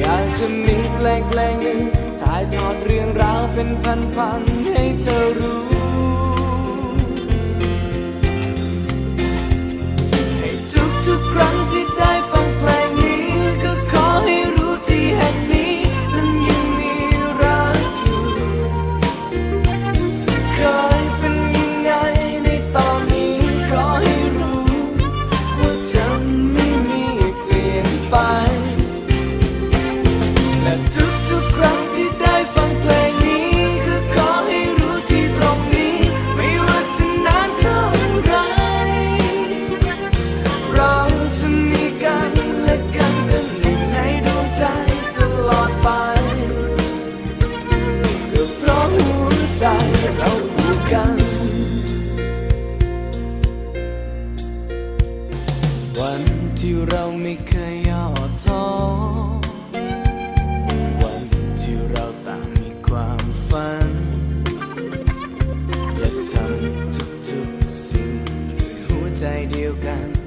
อยากจะมีเพลงเพลงหนึ่งถ่ายทอดเรื่องราวเป็นพันๆให้เธอรู้ ให้ทุกทุกๆครั้งที่ได้ฟังเพลงนี้ ก็ขอให้รู้ที่แห่งนี้นั้นยังมีรักอยู่เคยเป็นยังไงในตอนนี้ขอให้รู้ ว่าจะไม่มีเปลี่ยนไป ที่เราไม่เคยย่อท้อวันที่เราต่างมีความฝัน และทำทุกๆสิ่งด้วยหัวใจเดียวกัน